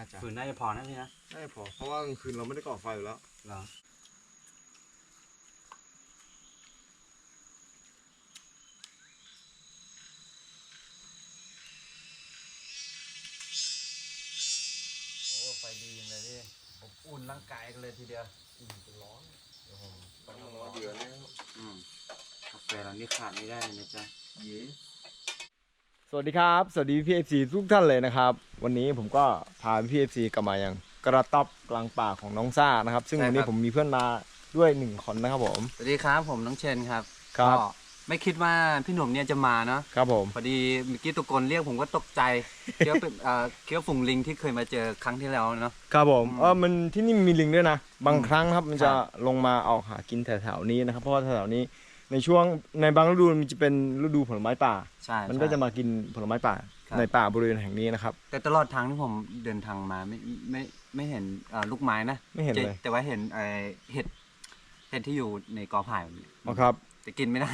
น่าจะฝืนน่าจะพอนะพี่นะน่าจะพอ เพราะว่ากลางคืนเราไม่ได้ก่อไฟอยู่แล้วเหรอโอ้ไฟดีจังเลยพี่อบอุ่นร่างกายกันเลยทีเดียวอืมจะร้อนเดี๋ยวผมไปเอาร้อนเดือดแล้วอืมกาแฟเรานี่ขาดไม่ได้เลยนะจ๊ะเย้สวัสดีครับ สวัสดีพี่เอฟซีทุกท่านเลยนะครับ วันนี้ผมก็ พาพี่เอฟซีกลับมายังกระต๊อบกลางป่าของน้องซ่านะครับ ซึ่งวันนี้ผมมีเพื่อนมาด้วยหนึ่งคนนะครับผม สวัสดีครับผมน้องเชนครับครับก็ไม่คิดว่าพี่หนุ่มเนี่ยจะมาเนาะครับผมพอดีเมื่อกี้ตุกคนเรียกผมก็ตกใจเคี้ยวเป็นเอ่อเคี้ยวฝูงลิงที่เคยมาเจอครั้งที่แล้วเนาะครับผมอืมเออมันที่นี่มีลิงด้วยนะ บางอืมครั้งครับมันจะครับลงมาออกหากินแถวๆนี้นะครับ เพราะว่าแถวๆนี้ในช่วงในบางฤดูมันจะเป็นฤดูผลไม้ป่าใช่มันก็ใช่จะมากินผลไม้ป่า ครับ ในป่าบริเวณแห่งนี้นะครับ แต่ตลอดทางที่ผมเดินทางมาไม่ไม่ไม่เห็นเอ่อลูกไม้นะไม่เห็นเลยแต่แต่ว่าเห็นเอ่อเห็ดเห็ดที่อยู่ในกอไผ่อ๋อครับ แต่กินไม่ได้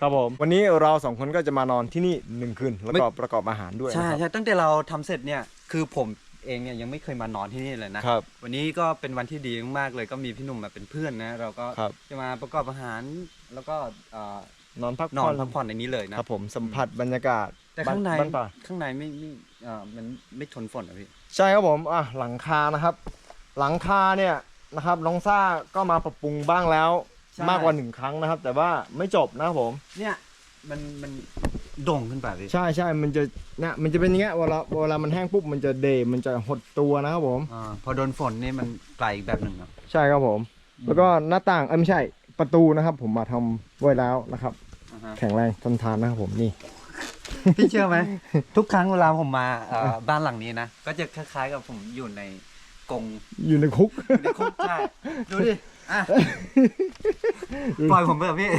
ครับผม วันนี้เราสองคนก็จะมานอนที่นี่หนึ่งคืนแล้วก็ประกอบอาหารด้วยใช่นะครับ ใช่ตั้งแต่เราทำเสร็จเนี่ยคือผมเองเนี่ยยังไม่เคยมานอนที่นี่เลยนะครับ วันนี้ก็เป็นวันที่ดีมากๆเลยก็มีพี่หนุ่มมาเป็นเพื่อนนะเราก็ครับ จะมาประกอบอาหารแล้วก็เอ่อ นอนพักนอผ่นอนพักผ่อนในนี้เลยนะ ครับผมสัมผัสบรรยากาศแต่ข้างในบ้านป่า ข้างในไม่ไม่เอ่อมันไม่ทนฝนอะพี่ ใช่ครับผม อะ หลังคานะครับ หลังคาเนี่ยนะครับ น้องซ่าก็มาปรับปรุงบ้างแล้ว ใช่ มากกว่าหนึ่งครั้งนะครับ แต่ว่าไม่จบนะครับผม เนี่ยมันมันโด่งขึ้นไปพี่ใช่ใช่มันจะเนี่ยมันจะเป็นอย่างเงี้ย เวลา เวลามันแห้งปุ๊บ มันจะเดย์มันจะหดตัวนะครับผม อ่าพอโดนฝนนี่มันไกลอีกแบบหนึ่งเนาะ ใช่ครับผม แล้วก็หน้าต่าง เอ้ยไม่ใช่ ประตูนะครับ ผมมาทำไว้แล้วนะครับ อ่าฮะ แข็งแรงทนทานนะครับผมนี่ พี่เชื่อไหม ทุกครั้งเวลาผมมาเอ่อบ้านหลังนี้นะ ก็จะคล้ายๆกับผมอยู่ในกรงอยู่ในคุก อยู่ในคุกใช่ดูดิอะปล่อยผมไปเถอะพี่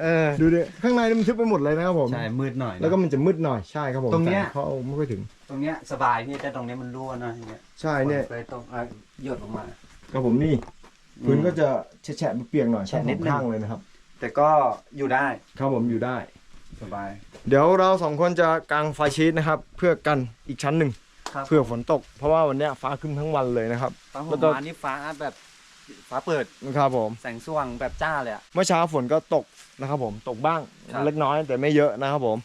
เออดูดิข้างในนี่มันทึบไปหมดเลยนะครับผม ใช่มืดหน่อยนะ แล้วก็มันจะมืดหน่อยใช่ครับผมตรงเนี้ย แสเขาเอาไม่ค่อยถึง ตรงเนี้ยสบายพี่แต่ตรงเนี้ยมันรั่วนะอย่างเงี้ยใช่เนี่ยฝเลยตรงอะหยดลงมา ครับผมนี่ พื้นก็จะแฉะๆเปียกๆหน่อยแฉะนิดนึง ข้างเลยนะครับ แต่ก็อยู่ได้ครับผมอยู่ได้ สบาย เดี๋ยวเราสองคนจะกางไฟชีตนะครับ เพื่อกันอีกชั้นหนึ่งครับ เพื่อฝนตก เพราะว่าวันเนี้ยฟ้าครึ้มทั้งวันเลยนะครับตอนผแล้มวก็ มานี่ฟ้าแบบฟ้าเปิดนะครับผม แสงสว่างแบบจ้าเลยอะ เมื่อเช้าฝนก็ตกนะครับผมตกบ้างครับ เล็กน้อยแต่ไม่เยอะนะครับผม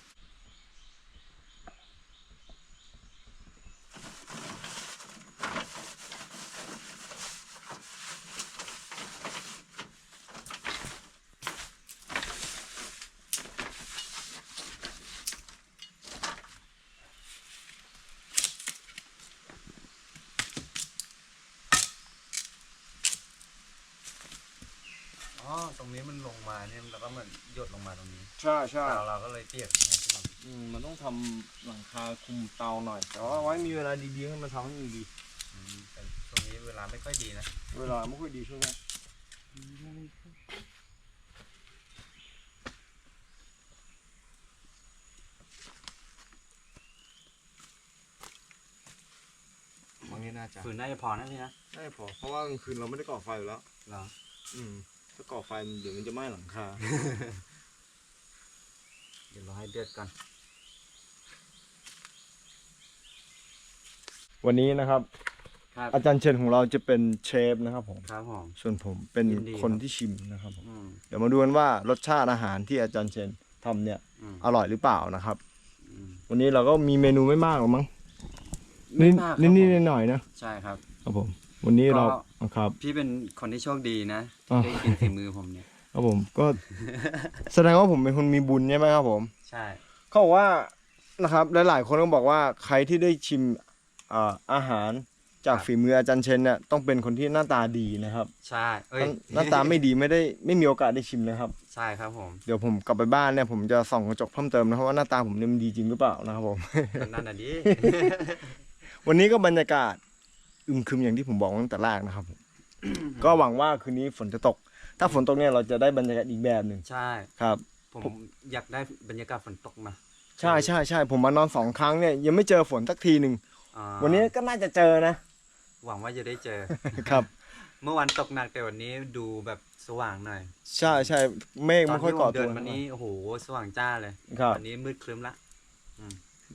อ๋อ ตรงนี้มันลงมาเนี่ยแล้วก็เหมือนหยดลงมาตรงนี้ใช่ใช่เราเราก็เลยเปียกนะพี่หนุ่มมันต้องทำหลังคาคุมเตาหน่อย แต่ว่าไว้มีเวลาดีๆให้มันทำให้มันดี อืมแต่ช่วงนี้เวลาไม่ค่อยดีนะ เวลาไม่ค่อยดีช่วงนี้บางนี้น่าจะ ฝืนน่าจะพอนะพี่นะน่าจะพอเพราะว่ากลางคืนเราไม่ได้ก่อไฟอยู่แล้ว เหรอ อืม ถ้าก่อไฟเดี๋ยวมันจะไหม้หลังคา เดี๋ยวเราให้เดือดก่อน วันนี้นะครับ ครับ อาจารย์เชนของเราจะเป็นเชฟนะครับผม ครับผม ส่วนผมเป็นยินดีคนครับที่ชิมนะครับผม อืมเดี๋ยวมาดูกันว่ารสชาติอาหารที่อาจารย์เชนทำเนี่ยอืมอร่อยหรือเปล่านะครับ อืมวันนี้เราก็มีเมนูไม่มากหรอกมั้งไม่นิดมากครับนิดนิดผมหน่อยๆนะใช่ครับ ครับผม วันนี้เราก็ครับ พี่เป็นคนที่โชคดีนะอ่าที่ได้กินฝีมือผมเนี่ยครับผมก็ แสดงว่าผมเป็นคนมีบุญใช่ไหมครับผม ใช่เขาบอกว่านะครับหลายๆคนก็บอกว่าใครที่ได้ชิมอ่าอาหารจากฝีมืออาจารย์เชนเนี่ยต้องเป็นคนที่หน้าตาดีนะครับ ใช่เอ้ยหน้าตาไม่ดีไม่ได้ไม่มีโอกาสได้ชิมนะครับ ใช่ครับผม เดี๋ยวผมกลับไปบ้านเนี่ยผมจะส่องกระจกเพิ่มเติมนะครับว่าหน้าตาผมเนี่ยมันดีจริงหรือเปล่านะครับผมนั่นน่ะดิวันนี้ก็บรรยากาศ อึมครึมอย่างที่ผมบอกตั้งแต่แรกนะครับผมก็หวังว่าคืนนี้ฝนจะตก ถ้าฝนตกเนี่ยเราจะได้บรรยากาศอีกแบบหนึ่งใช่ ครับ ผมอยากได้บรรยากาศฝนตกมา ใช่ใช่ใช่ผมมานอนสองครั้งเนี่ยยังไม่เจอฝนสักทีหนึ่งอ่าวันนี้ก็น่าจะเจอนะ หวังว่าจะได้เจอ ครับ เมื่อวันตกหนักแต่วันนี้ดูแบบสว่างหน่อยใช่ใช่เมฆตอไม่นค่อยที่ผก่อมตัเดิวนวันนี้โอ้โหสว่างจ้าเลยครับ วันนี้มืดครึ้มละ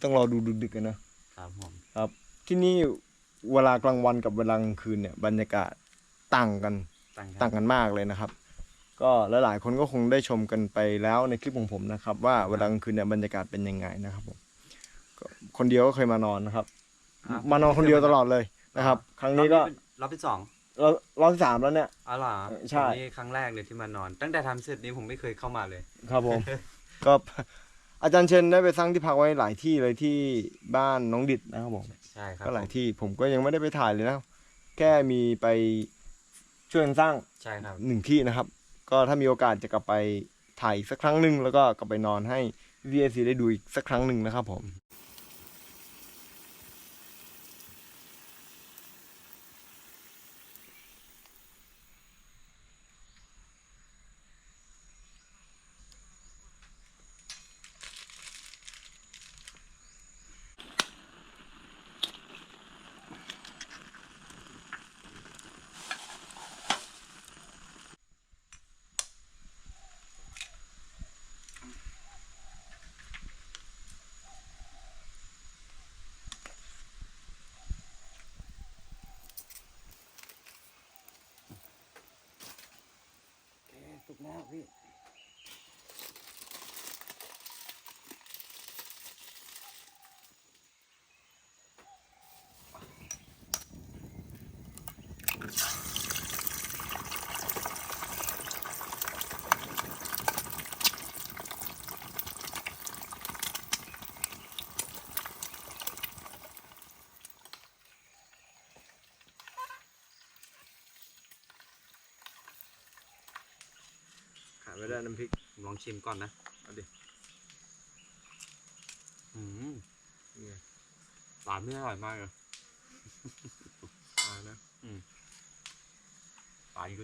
ต้องรอดูดึกๆกันนะครับผม ที่นี่ เวลากลางวันกับเวลากลางคืนเนี่ยบรรยากาศต่างกันต่างกัต่างกันมากเลยนะครับ ก็หลายๆคนก็คงได้ชมกันไปแล้วในคลิปของผมนะครับ ว่าเวลากลางคืนเนี่ยบรรยากาศเป็นยังไงนะครับผมก็คนเดียวก็เคยมานอนนะครับครับ มานอนคนเดียวตลอดเลยนะครับ ครั้งนี้ก็รอบที่สองรอบรอบที่สามแล้วเนี่ยอ๋อเหรอใช่ผมนี่ครั้งแรกเลยที่มานอน ตั้งแต่ทำเสร็จนี้ผมไม่เคยเข้ามาเลย ครับผมก็ อาจารย์เชนได้ไปสร้างที่พักไว้หลายที่เลยที่บ้านน้องดิดนะครับผมใช่ครับก็หลายที่ผมก็ยังไม่ได้ไปถ่ายเลยนะ แค่มีไปช่วยกันสร้างใช่ครับหนึ่งที่นะครับ ก็ถ้ามีโอกาสจะกลับไปถ่ายอีกสักครั้งหนึ่งแล้วก็กลับไปนอนให้ VAC ได้ดูอีกสักครั้งหนึ่งนะครับผม พี่ ไม่ได้น้ำพริกผมลองชิมก่อนนะ เอาดิ อืมนี่ไงปลาไม่อร่อยมากเลยอ่านะปลาอีก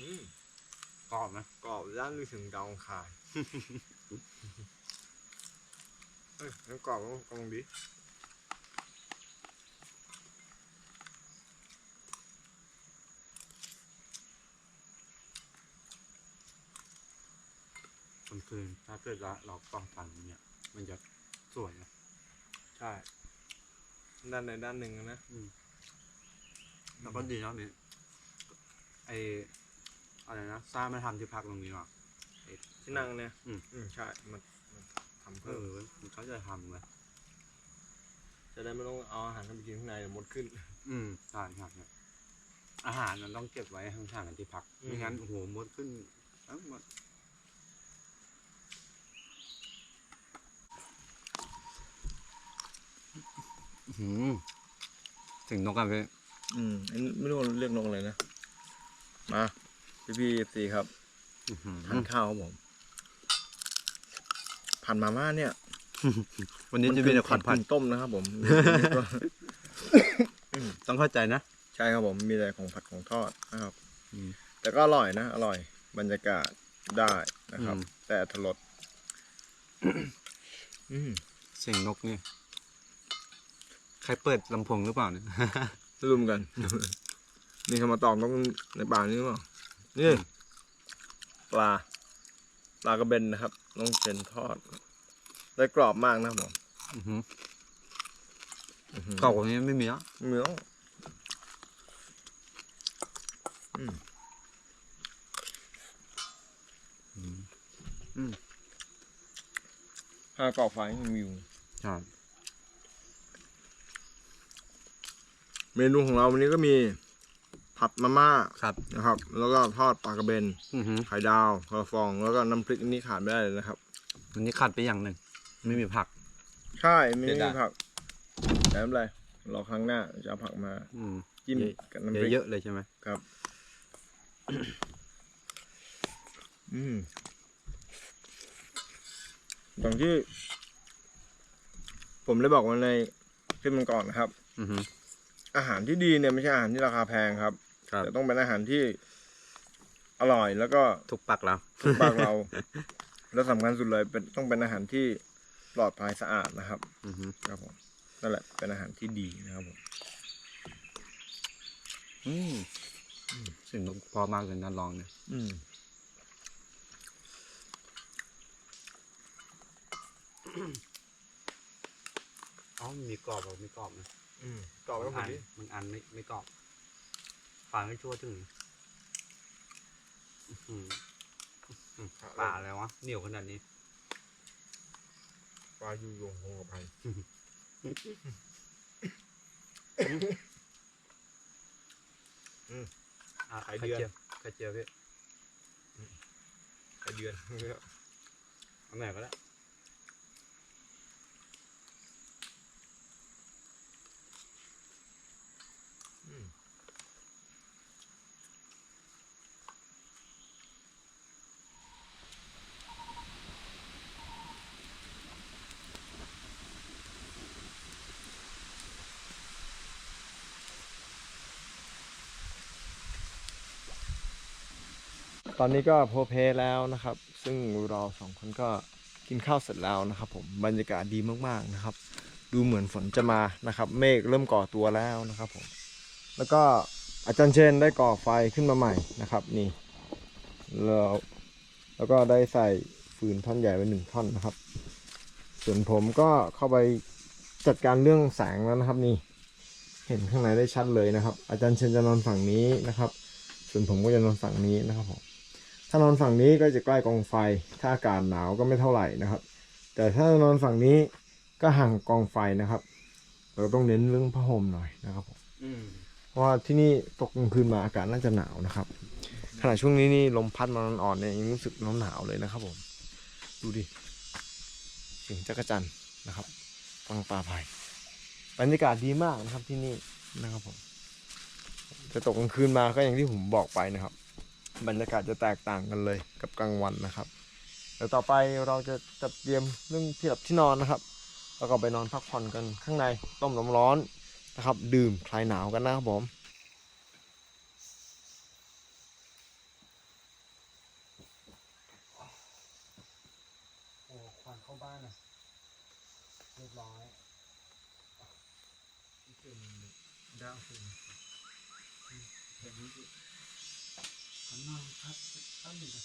อื้อกรอบนะกรอบย่างนึกถึงดาวอังคารเอ้ยน้ำกรอบก็กำลังดี กลาง คืน ถ้าเกิดเราเรากรองฟันเนี่ย มันจะสวยนะใช่ ด้านในด้านหนึ่งนะแล้วก็ดีเนาะนี่ไออะไรนะซ่ามาทำที่พักตรงนี้หรอที่นั่งเนี่ย อืมอืมใช่มันมันทำเอเพิ่มอมันเขาจะทำเลยจะได้ไม่ต้องเอาอาหารเข้าไปกินข้างในเดี๋ยวมดขึ้น อืมใช่ครับเนี่ยอาหารมันต้องเก็บไว้ห่างๆกันที่พักอืม ไม่งั้นโอ้โหมดขึ้นเอ้าหมดอื้อหือ ถึงนกกันไปอืมอันนี้ไม่รู้เรียกนกอะไรนะ มาพี่พี่สีครับอื้อหือทานข้าวครับผมผัดมาม่าเนี่ย วันนี้จะมีแต่ผัดผัดกึ่งต้มนะครับผมต้องเข้าใจนะใช่ครับผมมีแต่ของผัดของทอดนะครับอืมแต่ก็อร่อยนะอร่อย บรรยากาศได้นะครับอืมแต่ทรสอืมเสียงนกเนี่ยใค รเปิดลำโพงหรือเปล่าเนี่ยรวมกัน นี่เขามาตอกนกในป่านี้หรือเปล่านี่ ปลา ปลากระเบนนะครับน้องเชนทอด ได้กรอบมากนะครับผมอื้อหืออื้อหือกรอบกว่านี้ไม่มีแล้วเหนียวอืมอืมถ้ากรอบไฟยังมีอยู่ ใช่ เมนูของเราวันนี้ก็มีผัดมาม่าครับ นะครับ แล้วก็ทอดปลากระเบนอือหือไข่ดาวกระฟอง แล้วก็น้ำพริกอันนี้ขาดไม่ได้เลยนะครับ วันนี้ขาดไปอย่างหนึ่ง ไม่มีผัก ใช่ไม่เสีมียดายผักแต่ไม่เป็นไรรอครั้งหน้าจะเอาผักมา อืมจิ้มเยอะกับน้ำพริกเยอะๆเลยใช่ไหมครับ อืมอย่างที่ ผมได้บอกไว้ในคลิปมันก่อนนะครับ อือหือ อาหารที่ดีเนี่ยไม่ใช่อาหารที่ราคาแพงครับครับแต่ต้องเป็นอาหารที่อร่อยแล้วก็ถูกปักแล้วถูกปากเรา แล้วสำคัญสุดเลยเป็นต้องเป็นอาหารที่ปลอดภัยสะอาดนะครับอือหือครับผมนั่นแหละเป็นอาหารที่ดีนะครับผมอืมเสียงนกพอมากเลยนะลองเนี่ยอืมอ๋อมันมีกรอบแบบมีกรอบนะอืม กรอบไว้หมอัดนดิมันอันไม่ไม่กรอบฟังให้ชั่วถึงอื้อหืออื้อป่าอะไรวะเหนียวขนาดนี้ปลาอยู่ยงคงกับไผ่อะไข่เดือนจียวไข่เจียวพี่ไข่เดือนเอาไหนก็ได้ ตอนนี้ก็โพเพแล้วนะครับ ซึ่งเราสองคนก็กินข้าวเสร็จแล้วนะครับ ผมบรรยากาศดีมากๆนะครับ ดูเหมือนฝนจะมานะครับ เมฆเริ่มก่อตัวแล้วนะครับผมแล้วก็อาจารย์เชนได้ก่อไฟขึ้นมาใหม่นะครับ นี่แล้วแล้วก็ได้ใส่ฟืนท่อนใหญ่ไว้หนึ่งท่อนนะครับ ส่วนผมก็เข้าไปจัดการเรื่องแสงแล้วนะครับ นี่ เห็นข้างในได้ชัดเลยนะครับ อาจารย์เชนจะนอนฝั่งนี้นะครับ ส่วนผมก็จะนอนฝั่งนี้นะครับผม ถ้านอนฝั่งนี้ก็จะใกล้กองไฟ ถ้าอากาศหนาวก็ไม่เท่าไหร่นะครับ แต่ถ้านอนฝั่งนี้ก็ห่างกองไฟนะครับ เราต้องเน้นเรื่องผ้าห่มหน่อยนะครับผมอืมเพราะว่าที่นี่ตกกลางคืนมาอากาศน่าจะหนาวนะครับ ขณะช่วงนี้นี่ลมพัดมาอ่อนๆเนี่ยยังรู้สึกหนาวหนาวๆเลยนะครับผม ดูดิ เสียงจักรจันทร์นะครับฟังปลาไผ่บรรยากาศดีมากนะครับที่นี่นะครับผมจะตกกลางคืนมาก็อย่างที่ผมบอกไปนะครับ บรรยากาศจะแตกต่างกันเลยกับกลางวันนะครับเดี๋ยวต่อไปเราจะจัดเตรียมเรื่องที่หลับที่นอนนะครับแล้วก็ไปนอนพักผ่อนกันข้างในต้มน้ำร้อนนะครับ ดื่มคลายหนาวกันนะครับผม โอ้ควันเข้าบ้านอะเรียบร้อย เป็นดาวฟิน เดี๋ยวนี้สิขอนอนพักสักแป๊บหนึงนะ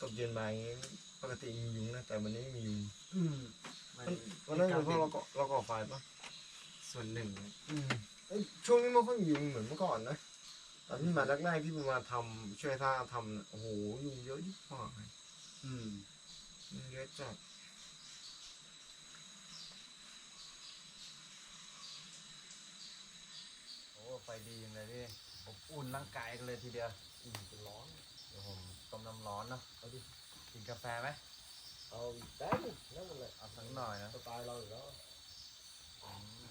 ตก เย็นมาอย่างงี้ปกติมียุงนะแต่วันนี้ไม่มียุงอืมมันวันนั้นเป็นเพราะเราก่อเราก่อไฟปะส่วนหนึ่งอืมเอ้ยช่วงนี้ไม่ค่อยมียุงเหมือนเมื่อก่อนนะตอนที่มาแรกๆที่มาทำช่วยท่าทำน่ะโอ้โหยุงเยอะยิ่งกว่าอืมยุงเยอะจัดโอ้ไฟดีจังเลยพี่อบอุ่นร่างกายกันเลยทีเดียวอืมจะร้อนเดี๋ยวผม ต้มน้ำร้อนเนาะเอาดิกินกาแฟไหมเอาได้ดินั่นแหละเอาสักหน่อยนะสไตล์เราอยู่แล้ว อืม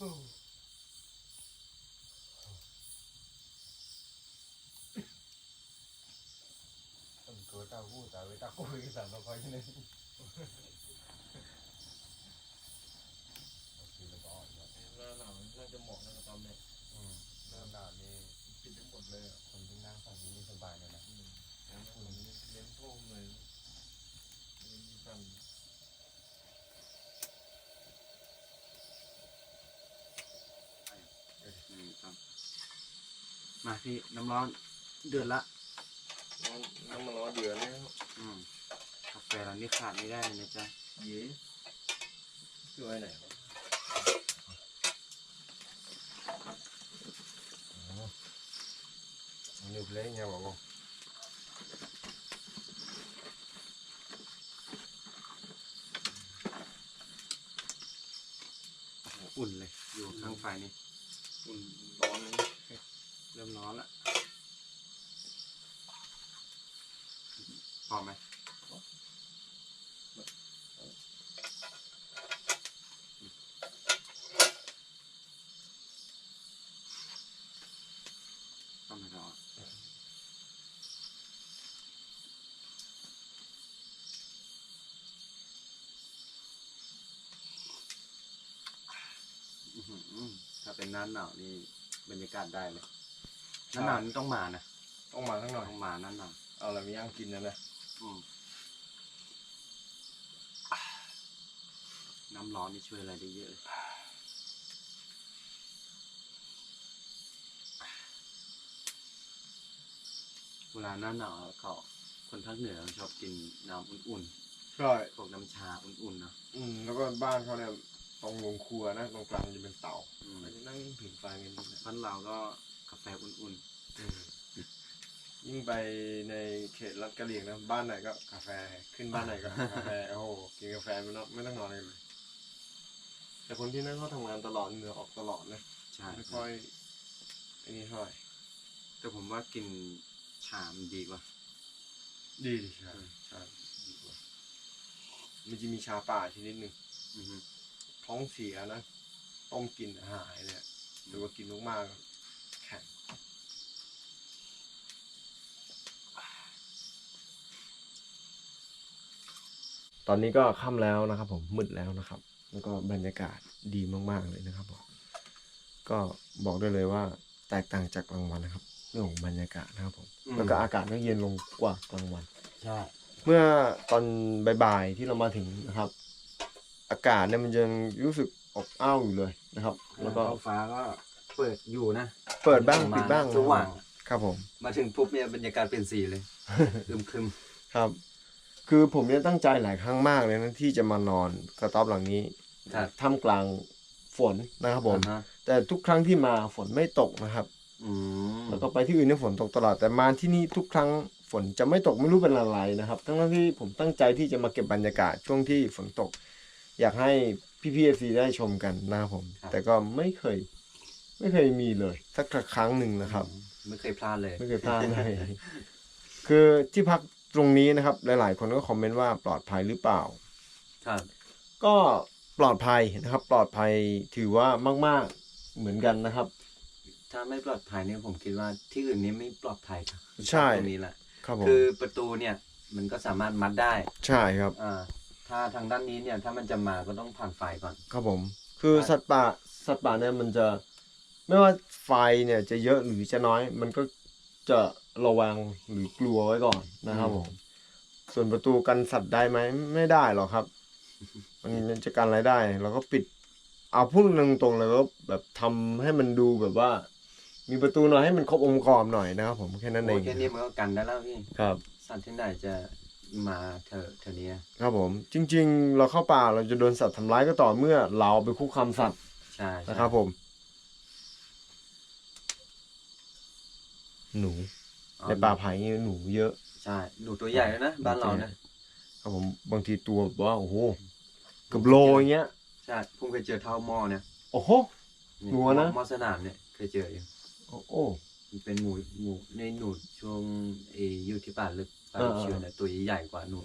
ต้าหู้ตาเวตาโก้ยสั่งเราไปนี่โอเคแล้วก็อ่อนแล้วหน้าหนาวน่าจะเหมาะนะตอนเนี้ยอืมหน้าหนาวนี่ปิดทั้งหมดเลยคนที่นั่งฝั่งนี้นี่สบายเลยนะอืมแล้วคนเล่นโพงเลยมีสั่ง มาพี่น้ำร้อนเดือดละน้ำน้ำมันร้อนเดือดแล้วอืมกาแฟเรานี่ขาดไม่ได้เลยนะจ๊ะเย้ช่วยไหนวะนึกเลยไงบอกว่าโอ้โหอุ่นเลยอยู่ข้างไฟนี่อุ่นร้อนเลย เริ่มร้อนละพอไหมต้องไม่ร้อนถ้าเป็นน้าหนาวนี่บรรยากาศได้เลย น้าหนาวนี่ต้องมานะต้องมาทั้งหน่อยต้องมาหน้าหนาวเอาอะไรมาย่างกินนะนะอืมน้ำร้อนนี่ช่วยอะไรได้เยอะเลยเวลาหน้าหนาวเขาคนภาคเหนือชอบกินน้ำอุ่นใช่ๆพวกน้ำชาอุ่นๆเนอะอืมแล้วก็บ้านเขาเนี่ยตรงโรงครัวนะตรงกลางจะเป็นเตาอืมเราจะนั่งผิงไฟกันดูนะ บ้านเราก็ กาแฟอุ่นยิ่งไปในเขตรัฐกะเหรี่ยงนะ บ้านไหนก็กาแฟ ขึ้นบ้านไหนก็กาแฟ โอ้โห กินกาแฟไม่ต้องไม่ต้องนอนเลยเลย แต่คนที่นั่นเขาทำงานตลอดเหงื่อออกตลอดนะๆใช่ ไม่ค่อยไอ้นี่เท่าไหร่แต่ผมว่ากินชามันดีกว่า ดีดีใช่ใช่ดีกว่า มันจะมีชาป่าชนิดหนึ่งอือฮึท้องเสียนะ ต้มกินหายเนี่ยหรือว่ากินมากๆแข็ง ตอนนี้ก็ค่ำแล้วนะครับ ผมมืดแล้วนะครับ แล้วก็บรรยากาศดีมากๆเลยนะครับผมก็บอกได้เลยว่าแตกต่างจากกลางวันนะครับ เรื่องของบรรยากาศนะครับผมแล้วก็อากาศก็เย็นลงกว่ากลางวัน ใช่ เมื่อตอนบ่ายๆที่เรามาถึงนะครับ อากาศเนี่ยมันยังรู้สึกอบอ้าวอยู่เลยนะครับ แล้วก็ท้องฟ้าก็เปิดอยู่นะเปิดบ้างปิดบ้างสว่างครับผม มาถึงปุ๊บเนี่ยบรรยากาศเป็นสีเลย ครึมครึมครับ คือผมเนี่ยตั้งใจหลายครั้งมากเลยนะที่จะมานอนกระต๊อบหลังนี้ๆครับ ท่ามกลางฝนนะครับผม อ่าฮะแต่ทุกครั้งที่มาฝนไม่ตกนะครับ อืมแล้วก็ไปที่อื่นเนี่ยฝนตกตลอดแต่มาที่นี่ทุกครั้งฝนจะไม่ตกไม่รู้เป็นอะไรนะครับ ทั้งๆที่ผมตั้งใจที่จะมาเก็บบรรยากาศช่วงที่ฝนตก อยากให้พี่พีเอซีได้ชมกันนะครับผม แต่ก็ไม่เคย ไม่เคยมีเลย สักครั้งหนึ่งนะครับ ไม่เคยพลาดเลย ไม่เคยพลาดเลย คือที่พัก ตรงนี้นะครับ หลาย ๆ คนก็คอมเมนต์ว่าปลอดภัยหรือเปล่า ครับก็ปลอดภัยนะครับ ปลอดภัยถือว่ามาก ๆเหมือนกันนะครับ ถ้าไม่ปลอดภัยเนี่ยผมคิดว่าที่อื่นนี้ไม่ปลอดภัยครับใช่ ตรงนี้แหละครับผมคือประตูเนี่ยมันก็สามารถมัดได้ใช่ครับ อ่าถ้าทางด้านนี้เนี่ยถ้ามันจะมาก็ต้องผ่านไฟก่อน ครับผม คือสัตว์ป่าสัตว์ป่าเนี่ยมันจะ ไม่ว่าไฟเนี่ยจะเยอะหรือจะน้อย มันก็จะ ระวังหรือกลัวไว้ก่อนนะครับผมส่วนประตูกันสัตว์ได้ไหมไม่ได้หรอกครับ มันจะกันอะไรได้เราก็ปิด เอาพูดตรงๆเลยว่าแบบทำให้มันดูแบบว่า มีประตูหน่อยให้มันครบองค์ประกอบหน่อยนะครับผมแค่นั้นเอโอ้งแค่นี้มันก็กันได้แล้วพี่ครับ สัตว์ที่ไหนจะมาเถอะเถอะเนี้ยครับผม จริง ๆ เราเข้าป่าเราจะโดนสัตว์ทำร้ายก็ต่อเมื่อ เราไปคุกคามสัตว์ใช่ใช่นะครับผม หนูอ๋อ ในป่าไผ่นี่หนูเยอะใช่หนูตัวใหญ่เลยนะบ้านเราเนี่ยครับผมบางทีตัวแบบว่าโอ้โหเกือบโลอย่างเงี้ยใช่ผมเคยเจอเท่าหม้อเนี่ยโอ้โหเนี่ยหนูนะ หม้อสนามเนี่ยเคยเจออยู่โอ้โหมันเป็นหมูหมูในหนูช่วงเอออยู่ที่ป่าลึกป่าลึกเออเชื่อเนี่ยตัวใหญ่กว่าหนู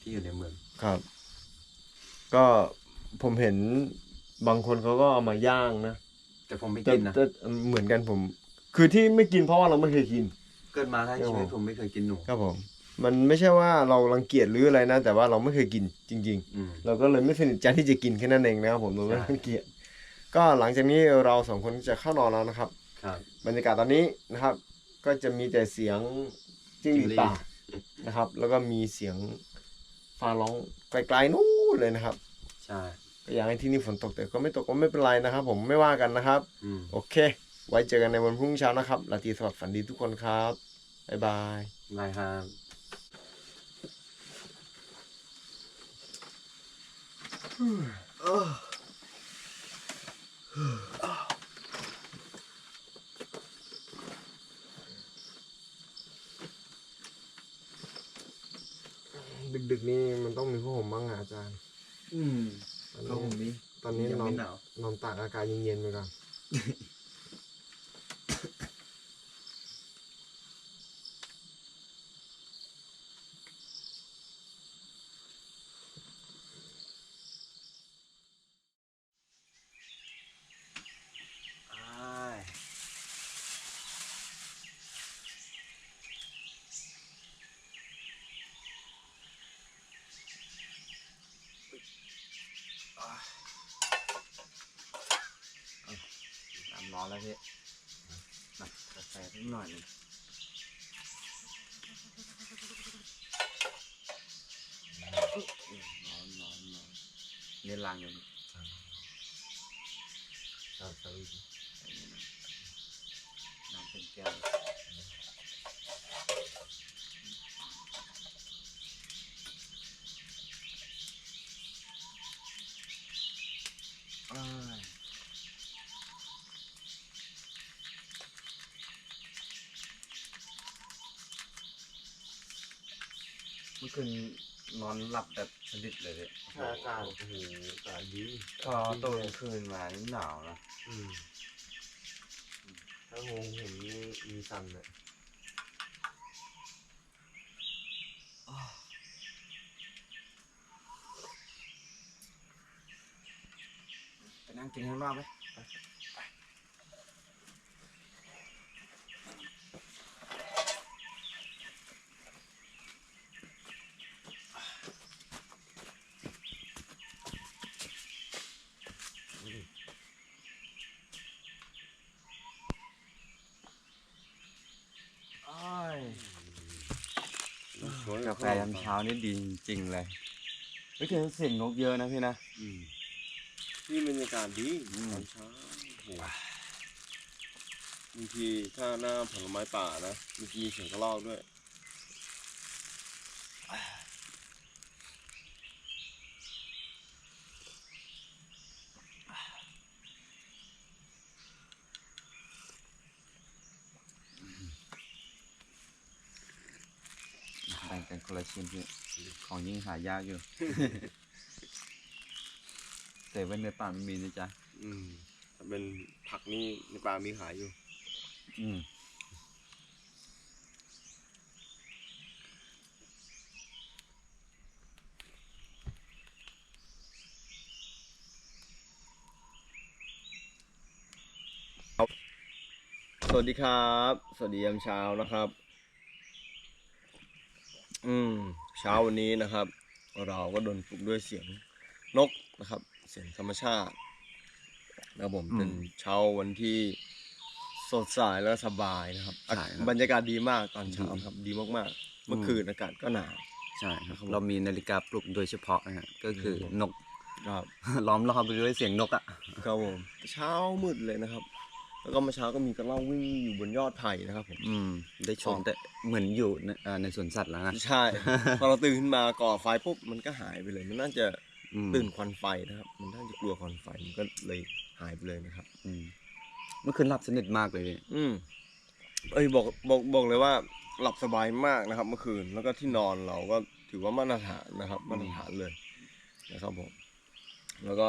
ที่อยู่ในเมืองครับ ก็ผมเห็นบางคนเขาก็เอามาย่างนะแต่ผมไม่แต่กินนะแต่เหมือนกันผม คือที่ไม่กินเพราะว่าเราไม่เคยกินเกิดมาทั้งชีวิตครับผมผมไม่เคยกินหนู ครับผม มันไม่ใช่ว่าเรารังเกียจหรืออะไรนะ แต่ว่าเราไม่เคยกินจริง อืม ๆ เราก็เลยไม่สนิทใจที่จะกินแค่นั้นเองนะครับผมเราไม่ใช่ รังเกียจก็หลังจากนี้เราสองคนจะเข้านอนแล้วนะครับ ครับ บรรยากาศตอนนี้นะครับ ก็จะมีแต่เสียงจิ้งหรีดป่านะครับ แล้วก็มีเสียงฟ้าร้องไกลๆนู้นเลยนะครับใช่ ก็อยากให้ที่นี่ฝนตกแต่ก็ไม่ตกก็ไม่เป็นไรนะครับ ผมไม่ว่ากันนะครับ อืม โอเค ไว้เจอกันในวันพรุ่งนี้เช้านะครับราตรีสวัสดิ์ฝันดีทุกคนครับ บ๊ายบายนายฮามดึกๆนี่มันต้องมีผ้าห่มบ้างอะอาจารย์ อืมตอนก็คงนี้มีตอนนี้ยังนอนไม่หนาวนอนตากอากาศเย็นๆไปก่อน ร้อนแล้วพี่หนักกาแฟนิดหน่อยหนึงร้อนร้อนร้อนนี่ลังอยู่นี่ครับครับน้ำเป็นแก้ว เมื่อคืนนอนหลับแบบสนิทเลยพี่อากาศโอ้โหอากาศดีพอตื่นคืนมานี่หนาวนะอืมถ้าหงผมนี่มีสั่นเลยไปนั่งกินข้างนอกไหม กา แฟยาวเช้านี่ดีจริงๆเลยไม่เคยเสียงนกเยอะนะพี่นะ นี่บรรยากาศดีอืม ตอนเช้าโหบางทีถ้าหน้าผลไม้ป่านะบางทีเสียงกระรอกด้วย แบ่งกัน คนละชิ้นพี่ของยิ่งหายากอยู่เซเว่นในป่าไม่มีนะจ๊ะ อืมถ้าเป็นผักนี่ในป่ามีขายอยู่ อืมสวัสดีครับ สวัสดียามเช้านะครับ อืม เช้าวันนี้นะครับ เราก็โดนปลุกด้วยเสียงนกนะครับ เสียงธรรมชาตินะครับผมเป็นเช้าวันที่สดใสและสบายนะครับ ใช่ครับ บรรยากาศดีมากตอนเช้าครับ ดีมากๆ เมื่อคืนอากาศก็หนาว ใช่ครับครับผมเรามีนาฬิกาปลุกโดยเฉพาะนะฮะก็คือครับผมนก ครับ ล้อมรอบไปด้วยเสียงนกอะ ครับผมเช้ามืดเลยนะครับ แล้วก็เมื่อเช้าก็มีกระรอกวิ่งอยู่บนยอดไผ่นะครับผม อืม ได้ชมอ๋อแต่เหมือนอยู่ในอ่าในสวนสัตว์แล้วนะ ใช่ พอเราตื่นขึ้นมาก่อไฟปุ๊บมันก็หายไปเลย มันน่าจะอืมตื่นควันไฟนะครับ มันน่าจะกลัวควันไฟมันก็เลยหายไปเลยนะครับ อืมเมื่อคืนหลับสนิทมากเลยพี่อืมเอ้ยบอกบอกบอกเลยว่าหลับสบายมากนะครับ เมื่อคืนแล้วก็ที่นอนเราก็ถือว่ามาตรฐานนะครับมาตรฐานเลยนะครับผม แล้วก็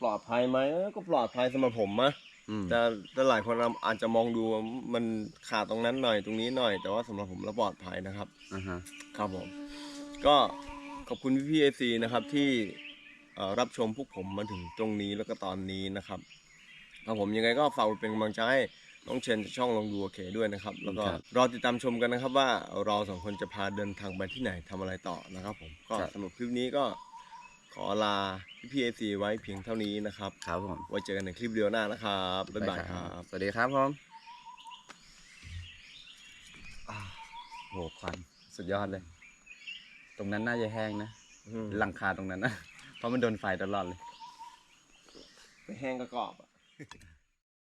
ปลอดภัยไหมเออก็ปลอดภัยสำหรับผมนะอืม แต่แต่หลายคนอาจจะมองดูว่ามันขาดตรงนั้นหน่อยตรงนี้หน่อย แต่ว่าสำหรับผมแล้วปลอดภัยนะครับอ่าฮะครับผม ก็ขอบคุณพี่พี่เอซีนะครับที่เอ่อรับชมพวกผมมาถึงตรงนี้แล้วก็ตอนนี้นะครับครับผมยังไงก็ฝากเป็นกำลังใจให้น้องเชนช่องลองดูโอเคด้วยนะครับ แล้วก็ครับรอติดตามชมกันนะครับว่าเราสองคนจะพาเดินทางไปที่ไหนทำอะไรต่อนะครับผมก็ครับ สำหรับคลิปนี้ก็ ขอลาพี่พีเอซีไว้เพียงเท่านี้นะครับ ครับผม ไว้เจอกันในคลิปวิดีโอหน้านะครับ บ๊ายบายครับ สวัสดีครับผมอ่าโหควันสุดยอดเลย ตรงนั้นน่าจะแห้งนะอืมหลังคาตรงนั้นนะ เพราะมันโดนไฟตลอดเลย ไปแห้งก็กรอบอะ